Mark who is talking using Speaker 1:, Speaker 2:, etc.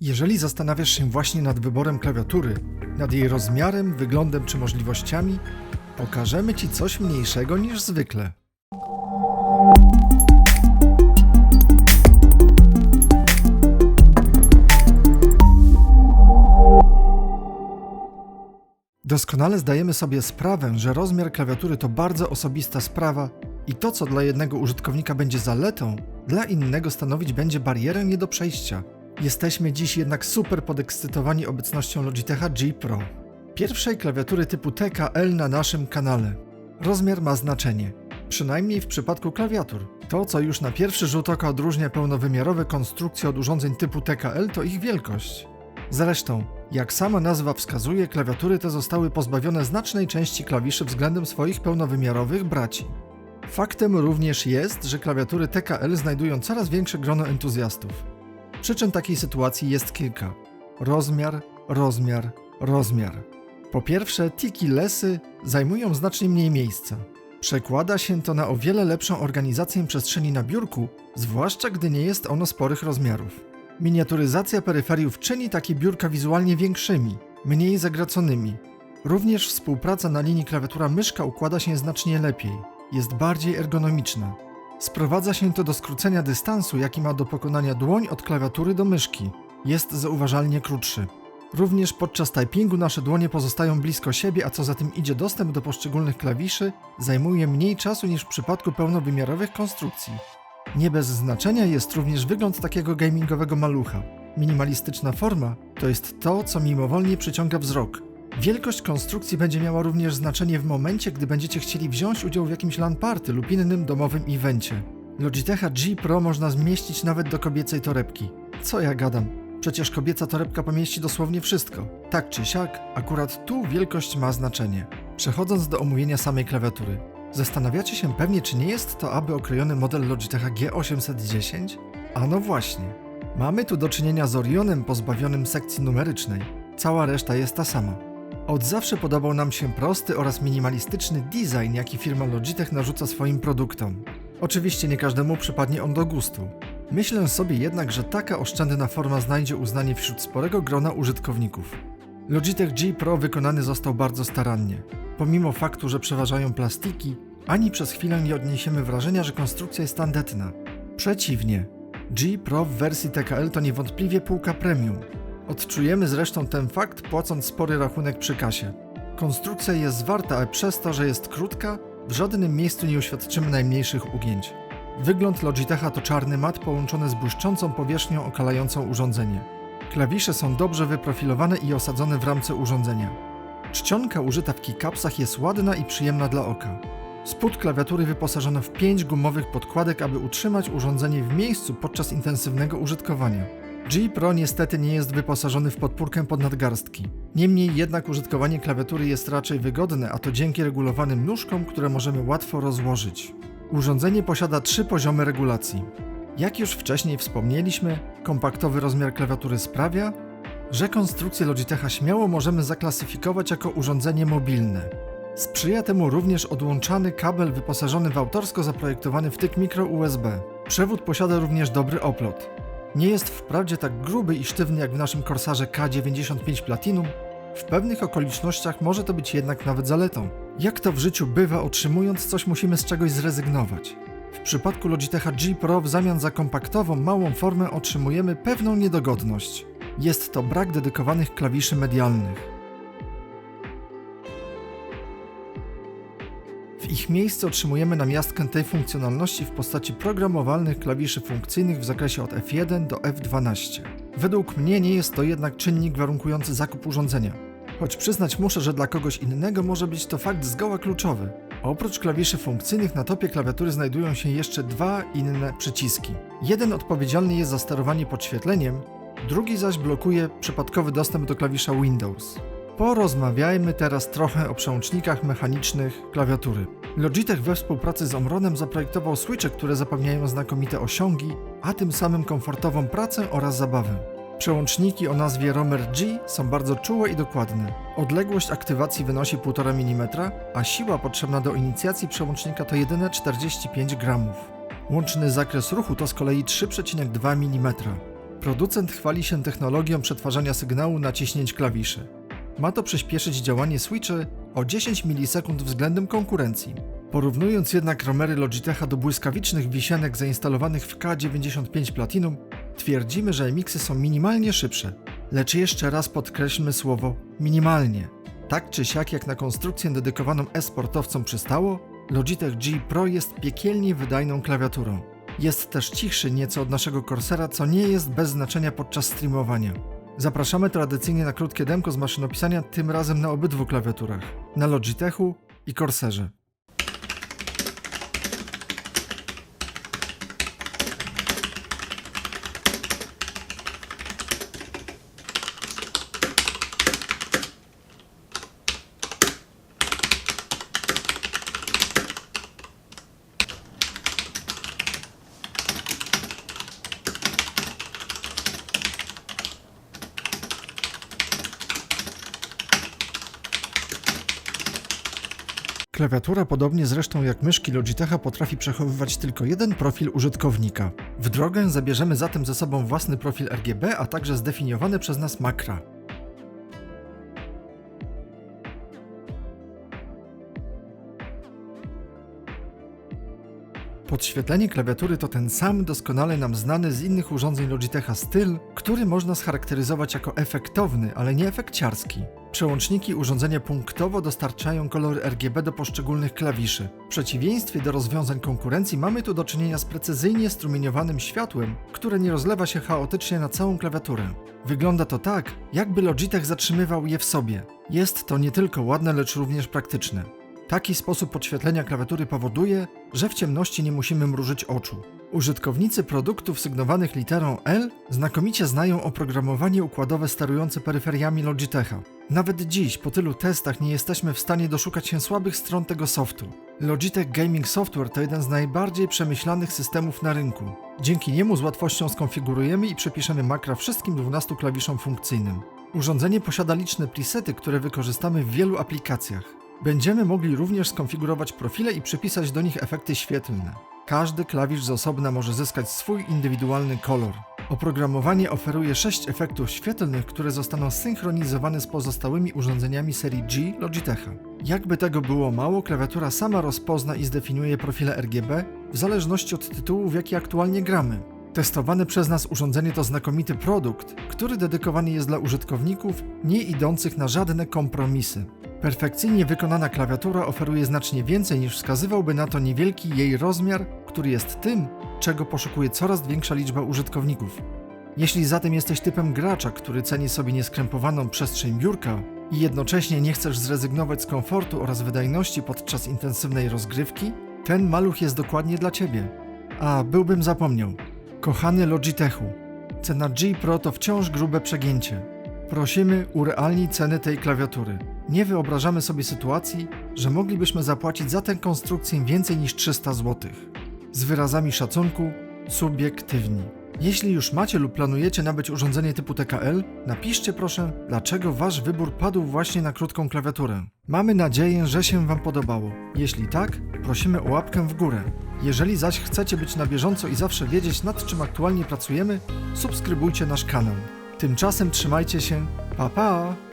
Speaker 1: Jeżeli zastanawiasz się właśnie nad wyborem klawiatury, nad jej rozmiarem, wyglądem czy możliwościami, pokażemy Ci coś mniejszego niż zwykle. Doskonale zdajemy sobie sprawę, że rozmiar klawiatury to bardzo osobista sprawa i to, co dla jednego użytkownika będzie zaletą, dla innego stanowić będzie barierę nie do przejścia. Jesteśmy dziś jednak super podekscytowani obecnością Logitecha G Pro, pierwszej klawiatury typu TKL na naszym kanale. Rozmiar ma znaczenie, przynajmniej w przypadku klawiatur. To, co już na pierwszy rzut oka odróżnia pełnowymiarowe konstrukcje od urządzeń typu TKL, to ich wielkość. Zresztą, jak sama nazwa wskazuje, klawiatury te zostały pozbawione znacznej części klawiszy względem swoich pełnowymiarowych braci. Faktem również jest, że klawiatury TKL znajdują coraz większe grono entuzjastów. Przyczyn takiej sytuacji jest kilka. Rozmiar, rozmiar, rozmiar. Po pierwsze, tiki lesy zajmują znacznie mniej miejsca. Przekłada się to na o wiele lepszą organizację przestrzeni na biurku, zwłaszcza gdy nie jest ono sporych rozmiarów. Miniaturyzacja peryferiów czyni takie biurka wizualnie większymi, mniej zagraconymi. Również współpraca na linii klawiatura-myszka układa się znacznie lepiej, jest bardziej ergonomiczna. Sprowadza się to do skrócenia dystansu, jaki ma do pokonania dłoń od klawiatury do myszki. Jest zauważalnie krótszy. Również podczas typingu nasze dłonie pozostają blisko siebie, a co za tym idzie dostęp do poszczególnych klawiszy zajmuje mniej czasu niż w przypadku pełnowymiarowych konstrukcji. Nie bez znaczenia jest również wygląd takiego gamingowego malucha. Minimalistyczna forma to jest to, co mimowolnie przyciąga wzrok. Wielkość konstrukcji będzie miała również znaczenie w momencie, gdy będziecie chcieli wziąć udział w jakimś LAN party lub innym domowym evencie. Logitecha G Pro można zmieścić nawet do kobiecej torebki. Co ja gadam? Przecież kobieca torebka pomieści dosłownie wszystko. Tak czy siak, akurat tu wielkość ma znaczenie. Przechodząc do omówienia samej klawiatury. Zastanawiacie się pewnie, czy nie jest to aby okrojony model Logitecha G810? A no właśnie. Mamy tu do czynienia z Orionem pozbawionym sekcji numerycznej. Cała reszta jest ta sama. Od zawsze podobał nam się prosty oraz minimalistyczny design, jaki firma Logitech narzuca swoim produktom. Oczywiście nie każdemu przypadnie on do gustu. Myślę sobie jednak, że taka oszczędna forma znajdzie uznanie wśród sporego grona użytkowników. Logitech G Pro wykonany został bardzo starannie. Pomimo faktu, że przeważają plastiki, ani przez chwilę nie odniesiemy wrażenia, że konstrukcja jest tandetna. Przeciwnie, G Pro w wersji TKL to niewątpliwie półka premium. Odczujemy zresztą ten fakt, płacąc spory rachunek przy kasie. Konstrukcja jest zwarta, ale przez to, że jest krótka, w żadnym miejscu nie uświadczymy najmniejszych ugięć. Wygląd Logitecha to czarny mat połączony z błyszczącą powierzchnią okalającą urządzenie. Klawisze są dobrze wyprofilowane i osadzone w ramce urządzenia. Czcionka użyta w keycapsach jest ładna i przyjemna dla oka. Spód klawiatury wyposażono w pięć gumowych podkładek, aby utrzymać urządzenie w miejscu podczas intensywnego użytkowania. G Pro niestety nie jest wyposażony w podpórkę pod nadgarstki. Niemniej jednak użytkowanie klawiatury jest raczej wygodne, a to dzięki regulowanym nóżkom, które możemy łatwo rozłożyć. Urządzenie posiada trzy poziomy regulacji. Jak już wcześniej wspomnieliśmy, kompaktowy rozmiar klawiatury sprawia, że konstrukcję Logitecha śmiało możemy zaklasyfikować jako urządzenie mobilne. Sprzyja temu również odłączany kabel wyposażony w autorsko zaprojektowany wtyk mikro USB. Przewód posiada również dobry oplot. Nie jest wprawdzie tak gruby i sztywny jak w naszym Corsarze K95 Platinum, w pewnych okolicznościach może to być jednak nawet zaletą. Jak to w życiu bywa, otrzymując coś musimy z czegoś zrezygnować. W przypadku Logitecha G Pro w zamian za kompaktową, małą formę otrzymujemy pewną niedogodność. Jest to brak dedykowanych klawiszy medialnych. Ich miejsce otrzymujemy namiastkę tej funkcjonalności w postaci programowalnych klawiszy funkcyjnych w zakresie od F1 do F12. Według mnie nie jest to jednak czynnik warunkujący zakup urządzenia. Choć przyznać muszę, że dla kogoś innego może być to fakt zgoła kluczowy. Oprócz klawiszy funkcyjnych na topie klawiatury znajdują się jeszcze dwa inne przyciski. Jeden odpowiedzialny jest za sterowanie podświetleniem, drugi zaś blokuje przypadkowy dostęp do klawisza Windows. Porozmawiajmy teraz trochę o przełącznikach mechanicznych klawiatury. Logitech we współpracy z Omronem zaprojektował switche, które zapewniają znakomite osiągi, a tym samym komfortową pracę oraz zabawę. Przełączniki o nazwie Romer G są bardzo czułe i dokładne. Odległość aktywacji wynosi 1,5 mm, a siła potrzebna do inicjacji przełącznika to jedyne 45 gramów. Łączny zakres ruchu to z kolei 3,2 mm. Producent chwali się technologią przetwarzania sygnału naciśnięć klawiszy. Ma to przyspieszyć działanie switchy o 10 milisekund względem konkurencji. Porównując jednak romery Logitecha do błyskawicznych wisianek zainstalowanych w K95 Platinum, twierdzimy, że mixy są minimalnie szybsze. Lecz jeszcze raz podkreślmy słowo minimalnie. Tak czy siak jak na konstrukcję dedykowaną e-sportowcom przystało, Logitech G Pro jest piekielnie wydajną klawiaturą. Jest też cichszy nieco od naszego Corsera, co nie jest bez znaczenia podczas streamowania. Zapraszamy tradycyjnie na krótkie demko z maszynopisania, tym razem na obydwu klawiaturach, na Logitechu i Corserze. Klawiatura, podobnie zresztą jak myszki Logitecha, potrafi przechowywać tylko jeden profil użytkownika. W drogę zabierzemy zatem ze sobą własny profil RGB, a także zdefiniowane przez nas makra. Podświetlenie klawiatury to ten sam doskonale nam znany z innych urządzeń Logitecha styl, który można scharakteryzować jako efektowny, ale nie efekciarski. Przełączniki urządzenia punktowo dostarczają kolory RGB do poszczególnych klawiszy. W przeciwieństwie do rozwiązań konkurencji mamy tu do czynienia z precyzyjnie strumieniowanym światłem, które nie rozlewa się chaotycznie na całą klawiaturę. Wygląda to tak, jakby Logitech zatrzymywał je w sobie. Jest to nie tylko ładne, lecz również praktyczne. Taki sposób podświetlenia klawiatury powoduje, że w ciemności nie musimy mrużyć oczu. Użytkownicy produktów sygnowanych literą L znakomicie znają oprogramowanie układowe sterujące peryferiami Logitecha. Nawet dziś, po tylu testach, nie jesteśmy w stanie doszukać się słabych stron tego softu. Logitech Gaming Software to jeden z najbardziej przemyślanych systemów na rynku. Dzięki niemu z łatwością skonfigurujemy i przepiszemy makra wszystkim 12 klawiszom funkcyjnym. Urządzenie posiada liczne presety, które wykorzystamy w wielu aplikacjach. Będziemy mogli również skonfigurować profile i przypisać do nich efekty świetlne. Każdy klawisz z osobna może zyskać swój indywidualny kolor. Oprogramowanie oferuje 6 efektów świetlnych, które zostaną synchronizowane z pozostałymi urządzeniami serii G Logitecha. Jakby tego było mało, klawiatura sama rozpozna i zdefiniuje profile RGB w zależności od tytułu, w jaki aktualnie gramy. Testowane przez nas urządzenie to znakomity produkt, który dedykowany jest dla użytkowników nie idących na żadne kompromisy. Perfekcyjnie wykonana klawiatura oferuje znacznie więcej niż wskazywałby na to niewielki jej rozmiar, który jest tym, czego poszukuje coraz większa liczba użytkowników. Jeśli zatem jesteś typem gracza, który ceni sobie nieskrępowaną przestrzeń biurka i jednocześnie nie chcesz zrezygnować z komfortu oraz wydajności podczas intensywnej rozgrywki, ten maluch jest dokładnie dla Ciebie. A, byłbym zapomniał. Kochany Logitechu, cena G Pro to wciąż grube przegięcie. Prosimy, urealnij ceny tej klawiatury. Nie wyobrażamy sobie sytuacji, że moglibyśmy zapłacić za tę konstrukcję więcej niż 300 zł. Z wyrazami szacunku, subiektywni. Jeśli już macie lub planujecie nabyć urządzenie typu TKL, napiszcie proszę, dlaczego wasz wybór padł właśnie na krótką klawiaturę. Mamy nadzieję, że się wam podobało. Jeśli tak, prosimy o łapkę w górę. Jeżeli zaś chcecie być na bieżąco i zawsze wiedzieć nad czym aktualnie pracujemy, subskrybujcie nasz kanał. Tymczasem trzymajcie się, pa pa!